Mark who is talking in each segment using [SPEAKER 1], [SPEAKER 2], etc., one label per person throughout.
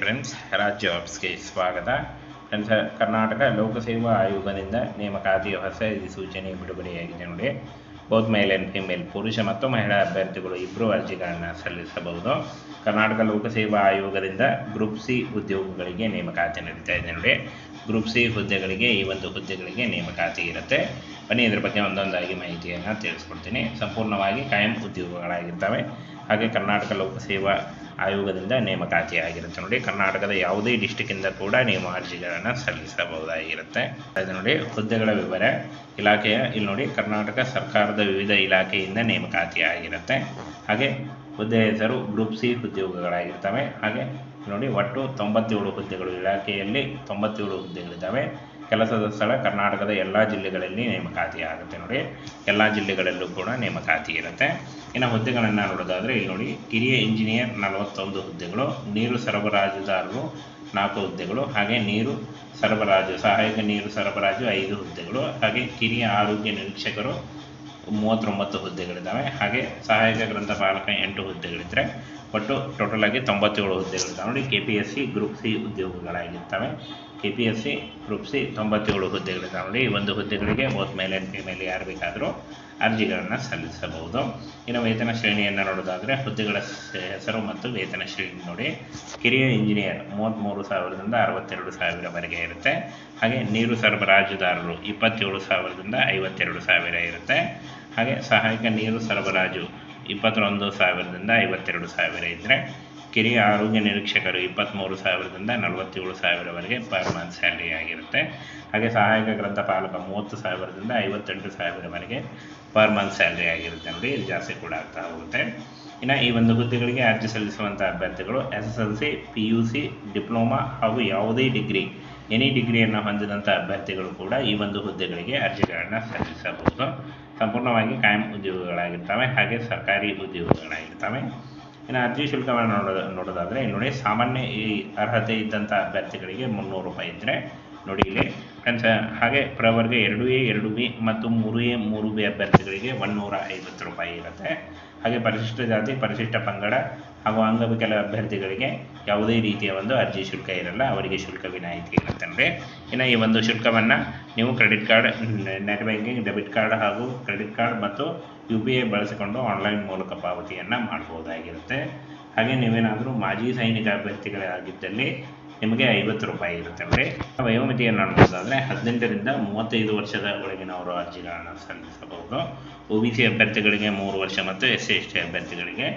[SPEAKER 1] Friends Raj ಜಾಬ್ಸ್ಗೆ ಸ್ವಾಗತ. Friends, Karnataka ಲೋಕಸೇವಾ ಆಯೋಗದಿಂದ ನೇಮಕಾತಿಯ ಹೊಸ ಸೂಚನೆ ಬಿಡುಗಡೆಯಾಗಿದೆ ನೋಡಿ. ಬೋತ್ ಮೇಲ್ ಆ್ಯಂಡ್ ಫಿಮೇಲ್ ಪುರುಷ ಮತ್ತು ಮಹಿಳಾ ಅಭ್ಯರ್ಥಿಗಳು ಇಬ್ಬರು ಅರ್ಜಿಗಳನ್ನು ಸಲ್ಲಿಸಬಹುದು. ಕರ್ನಾಟಕ ಲೋಕಸೇವಾ ಆಯೋಗದಿಂದ ಗ್ರೂಪ್ ಸಿ ಉದ್ಯೋಗಗಳಿಗೆ ನೇಮಕಾತಿ ನಡೀತಾ ಇದೆ ನೋಡಿ. ಗ್ರೂಪ್ ಸಿ ಹುದ್ದೆಗಳಿಗೆ ಈ ಒಂದು ಹುದ್ದೆಗಳಿಗೆ ನೇಮಕಾತಿ ಇರುತ್ತೆ. ಬನ್ನಿ ಇದ್ರ ಬಗ್ಗೆ ಒಂದೊಂದಾಗಿ ಮಾಹಿತಿಯನ್ನು ತಿಳಿಸ್ಕೊಡ್ತೀನಿ. ಸಂಪೂರ್ಣವಾಗಿ ಕಾಯಂ ಉದ್ಯೋಗಗಳಾಗಿರ್ತವೆ. ಹಾಗೆ ಕರ್ನಾಟಕ ಲೋಕಸೇವಾ ಆಯೋಗದಿಂದ ನೇಮಕಾತಿ ಆಗಿರುತ್ತೆ ನೋಡಿ. ಕರ್ನಾಟಕದ ಯಾವುದೇ ಡಿಸ್ಟಿಕ್ಕಿಂದ ಕೂಡ ನೀವು ಅರ್ಜಿಗಳನ್ನು ಸಲ್ಲಿಸಬಹುದಾಗಿರುತ್ತೆ. ಅದು ನೋಡಿ, ಹುದ್ದೆಗಳ ವಿವರ. ಇಲಾಖೆಯ, ಇಲ್ಲಿ ನೋಡಿ, ಕರ್ನಾಟಕ ಸರ್ಕಾರದ ವಿವಿಧ ಇಲಾಖೆಯಿಂದ ನೇಮಕಾತಿ ಆಗಿರುತ್ತೆ ಹಾಗೆ ಹುದ್ದೆ ಹೆಸರು, ಗ್ರೂಪ್ ಸಿ ಉದ್ಯೋಗಗಳಾಗಿರ್ತವೆ. ಹಾಗೆ ನೋಡಿ, ಒಟ್ಟು ತೊಂಬತ್ತೇಳು ಹುದ್ದೆಗಳು ಇಲಾಖೆಯಲ್ಲಿ ತೊಂಬತ್ತೇಳು ಹುದ್ದೆಗಳಿದ್ದಾವೆ. ಕೆಲಸದ ಸ್ಥಳ ಕರ್ನಾಟಕದ ಎಲ್ಲ ಜಿಲ್ಲೆಗಳಲ್ಲಿ ನೇಮಕಾತಿ ಆಗುತ್ತೆ ನೋಡಿ. ಎಲ್ಲ ಜಿಲ್ಲೆಗಳಲ್ಲೂ ಕೂಡ ನೇಮಕಾತಿ ಇರುತ್ತೆ. ಇನ್ನು ಹುದ್ದೆಗಳನ್ನು ನೋಡೋದಾದರೆ, ಇಲ್ಲಿ ನೋಡಿ, ಕಿರಿಯ ಇಂಜಿನಿಯರ್ ನಲವತ್ತೊಂದು ಹುದ್ದೆಗಳು, ನೀರು ಸರಬರಾಜುದಾರರು ನಾಲ್ಕು ಹುದ್ದೆಗಳು, ಹಾಗೆ ನೀರು ಸರಬರಾಜು, ಸಹಾಯಕ ನೀರು ಸರಬರಾಜು ಐದು ಹುದ್ದೆಗಳು, ಹಾಗೆ ಕಿರಿಯ ಆರೋಗ್ಯ ನಿರೀಕ್ಷಕರು ಮೂವತ್ತೊಂಬತ್ತು ಹುದ್ದೆಗಳಿದ್ದಾವೆ. ಹಾಗೆ ಸಹಾಯಕ ಗ್ರಂಥಪಾಲಕ ಎಂಟು ಹುದ್ದೆಗಳಿದ್ದರೆ ಒಟ್ಟು ಟೋಟಲ್ ಆಗಿ ತೊಂಬತ್ತೇಳು ಹುದ್ದೆಗಳಿದ್ದಾವೆ. ನೋಡಿ K P S C group C ಉದ್ಯೋಗಗಳಾಗಿರ್ತವೆ. K P S C group C ತೊಂಬತ್ತೇಳು ಹುದ್ದೆಗಳಿದ್ದಾವೆ. ನೋಡಿ ಈ ಒಂದು ಹುದ್ದೆಗಳಿಗೆ ಬೋತ್ ಮೇಲೆ ಆ್ಯಂಡ್ ಯಾರು ಬೇಕಾದರೂ ಅರ್ಜಿಗಳನ್ನು ಸಲ್ಲಿಸಬಹುದು. ಇನ್ನು ವೇತನ ಶ್ರೇಣಿಯನ್ನು ನೋಡೋದಾದರೆ ಹುದ್ದೆಗಳ ಹೆಸರು ಮತ್ತು ವೇತನ ಶ್ರೇಣಿ ನೋಡಿ. ಕಿರಿಯ ಇಂಜಿನಿಯರ್ ಮೂವತ್ತ್ಮೂರು ಸಾವಿರದಿಂದ ಅರವತ್ತೆರಡು ಸಾವಿರವರೆಗೆ ಇರುತ್ತೆ. ಹಾಗೆ ನೀರು ಸರಬರಾಜುದಾರರು ಇಪ್ಪತ್ತೇಳು ಸಾವಿರದಿಂದ ಐವತ್ತೆರಡು ಸಾವಿರ ಇರುತ್ತೆ. ಹಾಗೆ ಸಹಾಯಕ ನೀರು ಸರಬರಾಜು ಇಪ್ಪತ್ತೊಂದು ಸಾವಿರದಿಂದ ಐವತ್ತೆರಡು ಸಾವಿರ ಇದ್ದರೆ ಕಿರಿಯ ಆರೋಗ್ಯ ನಿರೀಕ್ಷಕರು ಇಪ್ಪತ್ತ್ಮೂರು ಸಾವಿರದಿಂದ ನಲವತ್ತೇಳು ಸಾವಿರವರೆಗೆ ಪರ್ ಮಂತ್ ಸ್ಯಾಲ್ರಿ ಆಗಿರುತ್ತೆ. ಹಾಗೆ ಸಹಾಯಕ ಗ್ರಂಥಪಾಲಕ ಮೂವತ್ತು ಸಾವಿರದಿಂದ ಐವತ್ತೆಂಟು ಸಾವಿರವರೆಗೆ ಪರ್ ಮಂತ್ ಸ್ಯಾಲ್ರಿ ಆಗಿರುತ್ತೆ ನೋಡಿ, ಇದು ಜಾಸ್ತಿ ಕೂಡ ಆಗ್ತಾ ಹೋಗುತ್ತೆ. ಇನ್ನು ಈ ಒಂದು ಹುದ್ದೆಗಳಿಗೆ ಅರ್ಜಿ ಸಲ್ಲಿಸುವಂಥ ಅಭ್ಯರ್ಥಿಗಳು S S L C, P U C, diploma ಹಾಗೂ ಯಾವುದೇ ಡಿಗ್ರಿ, ಎನಿ ಡಿಗ್ರಿಯನ್ನು ಹೊಂದಿದಂಥ ಅಭ್ಯರ್ಥಿಗಳು ಕೂಡ ಈ ಒಂದು ಹುದ್ದೆಗಳಿಗೆ ಅರ್ಜಿಗಳನ್ನು ಸಲ್ಲಿಸಬಹುದು. ಸಂಪೂರ್ಣವಾಗಿ ಕಾಯಂ ಉದ್ಯೋಗಗಳಾಗಿರ್ತವೆ, ಹಾಗೆ ಸರ್ಕಾರಿ ಉದ್ಯೋಗಗಳಾಗಿರ್ತವೆ. ಇನ್ನು ಅರ್ಜಿ ಶುಲ್ಕವನ್ನು ನೋಡೋದು ನೋಡೋದಾದರೆ ನೋಡಿ ಸಾಮಾನ್ಯ ಈ ಅರ್ಹತೆ ಇದ್ದಂಥ ಅಭ್ಯರ್ಥಿಗಳಿಗೆ ಮುನ್ನೂರು ರೂಪಾಯಿ ಇದ್ದರೆ ನೋಡಿ ಇಲ್ಲಿ. ಫ್ರೆಂಡ್ಸ್, ಹಾಗೆ ಪ್ರವರ್ಗ ಎರಡು ಎ ಎರಡು ಬಿ ಮತ್ತು ಮೂರು ಎ ಮೂರು ಬಿ ಅಭ್ಯರ್ಥಿಗಳಿಗೆ ಒನ್ನೂರ ಐವತ್ತು ರೂಪಾಯಿ ಇರುತ್ತೆ. ಹಾಗೆ ಪರಿಶಿಷ್ಟ ಜಾತಿ, ಪರಿಶಿಷ್ಟ ಪಂಗಡ ಹಾಗೂ ಅಂಗವಿಕಲ ಅಭ್ಯರ್ಥಿಗಳಿಗೆ ಯಾವುದೇ ರೀತಿಯ ಒಂದು ಅರ್ಜಿ ಶುಲ್ಕ ಇರಲ್ಲ. ಅವರಿಗೆ ಶುಲ್ಕ ವಿನಾಯಿತಿ ಇರುತ್ತೆ ಇನ್ನು ಈ ಒಂದು ಶುಲ್ಕವನ್ನು ನೀವು credit card, net banking, debit card ಹಾಗೂ ಕ್ರೆಡಿಟ್ ಕಾರ್ಡ್ ಮತ್ತು ಯು ಪಿ ಐ ಬಳಸಿಕೊಂಡು ಆನ್ಲೈನ್ ಮೂಲಕ ಪಾವತಿಯನ್ನು ಮಾಡ್ಬೋದಾಗಿರುತ್ತೆ. ಹಾಗೆ ನೀವೇನಾದರೂ ಮಾಜಿ ಸೈನಿಕ ಅಭ್ಯರ್ಥಿಗಳಾಗಿದ್ದಲ್ಲಿ ನಿಮಗೆ ಐವತ್ತು ರೂಪಾಯಿ ಇರುತ್ತೆ. ಬರೀ ವಯೋಮಿತಿಯನ್ನು ನೋಡ್ಬೋದಾದ್ರೆ ಹದಿನೆಂಟರಿಂದ ಮೂವತ್ತೈದು ವರ್ಷದ ಒಳಗಿನವರು ಅರ್ಜಿಗಳನ್ನು ಸಲ್ಲಿಸಬಹುದು. ಒ ಬಿ ಸಿ ಅಭ್ಯರ್ಥಿಗಳಿಗೆ ಮೂರು ವರ್ಷ ಮತ್ತು ಎಸ್ ಸಿ ಎಸ್ ಟಿ ಅಭ್ಯರ್ಥಿಗಳಿಗೆ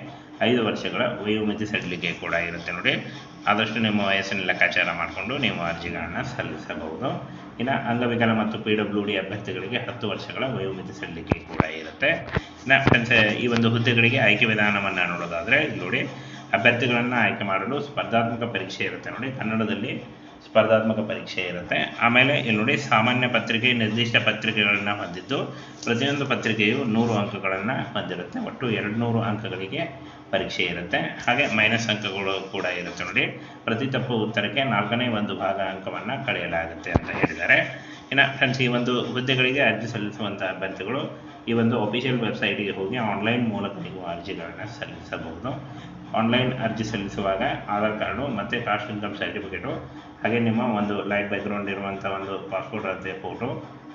[SPEAKER 1] ಐದು ವರ್ಷಗಳ ವಯೋಮಿತಿ ಸಡಿಲಿಕೆ ಕೂಡ ಇರುತ್ತೆ ನೋಡಿ. ಆದಷ್ಟು ನಿಮ್ಮ ವಯಸ್ಸಿನ ಲೆಕ್ಕಾಚಾರ ಮಾಡಿಕೊಂಡು ನೀವು ಅರ್ಜಿಗಳನ್ನು ಸಲ್ಲಿಸಬಹುದು. ಇನ್ನು ಅಂಗವಿಕಲ ಮತ್ತು ಪಿ ಡಬ್ಲ್ಯೂ ಡಿ ಅಭ್ಯರ್ಥಿಗಳಿಗೆ ಹತ್ತು ವರ್ಷಗಳ ವಯೋಮಿತಿ ಸಡಿಲಿಕೆ ಕೂಡ ಇರುತ್ತೆ. ಇನ್ನು ಫ್ರೆಂಡ್ಸ್ ಈ ಒಂದು ಹುದ್ದೆಗಳಿಗೆ ಆಯ್ಕೆ ವಿಧಾನವನ್ನು ನೋಡೋದಾದರೆ ನೋಡಿ. ಅಭ್ಯರ್ಥಿಗಳನ್ನು ಆಯ್ಕೆ ಮಾಡಲು ಸ್ಪರ್ಧಾತ್ಮಕ ಪರೀಕ್ಷೆ ಇರುತ್ತೆ ನೋಡಿ. ಕನ್ನಡದಲ್ಲಿ ಸ್ಪರ್ಧಾತ್ಮಕ ಪರೀಕ್ಷೆ ಇರುತ್ತೆ. ಆಮೇಲೆ ಇಲ್ಲಿ ನೋಡಿ ಸಾಮಾನ್ಯ ಪತ್ರಿಕೆ, ನಿರ್ದಿಷ್ಟ ಪತ್ರಿಕೆಗಳನ್ನು ಹೊಂದಿದ್ದು ಪ್ರತಿಯೊಂದು ಪತ್ರಿಕೆಯು ನೂರು ಅಂಕಗಳನ್ನು ಹೊಂದಿರುತ್ತೆ ಒಟ್ಟು ಎರಡು ನೂರು ಅಂಕಗಳಿಗೆ ಪರೀಕ್ಷೆ ಇರುತ್ತೆ. ಹಾಗೆ ಮೈನಸ್ ಅಂಕಗಳು ಕೂಡ ಇರುತ್ತೆ ನೋಡಿ. ಪ್ರತಿ ತಪ್ಪು ಉತ್ತರಕ್ಕೆ ನಾಲ್ಕನೇ ಒಂದು ಭಾಗ ಅಂಕವನ್ನು ಕಳೆಯಲಾಗುತ್ತೆ ಅಂತ ಹೇಳಿದ್ದಾರೆ. ಇನ್ನು ಫ್ರೆಂಡ್ಸ್ ಈ ಒಂದು ಹುದ್ದೆಗಳಿಗೆ ಅರ್ಜಿ ಸಲ್ಲಿಸುವಂಥ ಅಭ್ಯರ್ಥಿಗಳು ಈ ಒಂದು ಅಫಿಷಿಯಲ್ ವೆಬ್ಸೈಟಿಗೆ ಹೋಗಿ ಆನ್ಲೈನ್ ಮೂಲಕ ನೀವು ಅರ್ಜಿಗಳನ್ನು ಸಲ್ಲಿಸಬಹುದು. ಆನ್ಲೈನ್ ಅರ್ಜಿ ಸಲ್ಲಿಸುವಾಗ ಆಧಾರ್ ಕಾರ್ಡು ಮತ್ತು ಕಾಸ್ಟ್ ಇನ್ಕಮ್ ಸರ್ಟಿಫಿಕೇಟು ಹಾಗೆ ನಿಮ್ಮ ಒಂದು ಲೈಟ್ ಬ್ಯಾಕ್ಗ್ರೌಂಡ್ ಇರುವಂಥ ಒಂದು ಪಾಸ್ಪೋರ್ಟ್ ಅಂತ ಫೋಟೋ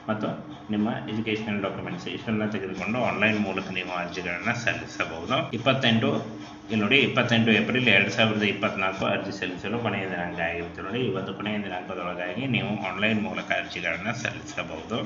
[SPEAKER 1] ಮತ್ತು ನಿಮ್ಮ ಎಜುಕೇಷನಲ್ ಡಾಕ್ಯುಮೆಂಟ್ಸ್ ಇಷ್ಟನ್ನು ತೆಗೆದುಕೊಂಡು ಆನ್ಲೈನ್ ಮೂಲಕ ನೀವು ಅರ್ಜಿಗಳನ್ನು ಸಲ್ಲಿಸಬಹುದು. ಇಪ್ಪತ್ತೆಂಟು, ಇಲ್ಲಿ ನೋಡಿ, ಇಪ್ಪತ್ತೆಂಟು ಏಪ್ರಿಲ್ ಎರಡು ಸಾವಿರದ ಇಪ್ಪತ್ನಾಲ್ಕು ಅರ್ಜಿ ಸಲ್ಲಿಸಲು ಕೊನೆಯ ದಿನಾಂಕ ಆಗಿರುತ್ತೆ ನೋಡಿ. ಇವತ್ತು ಕೊನೆಯ ದಿನಾಂಕದೊಳಗಾಗಿ ನೀವು ಆನ್ಲೈನ್ ಮೂಲಕ ಅರ್ಜಿಗಳನ್ನು ಸಲ್ಲಿಸಬಹುದು.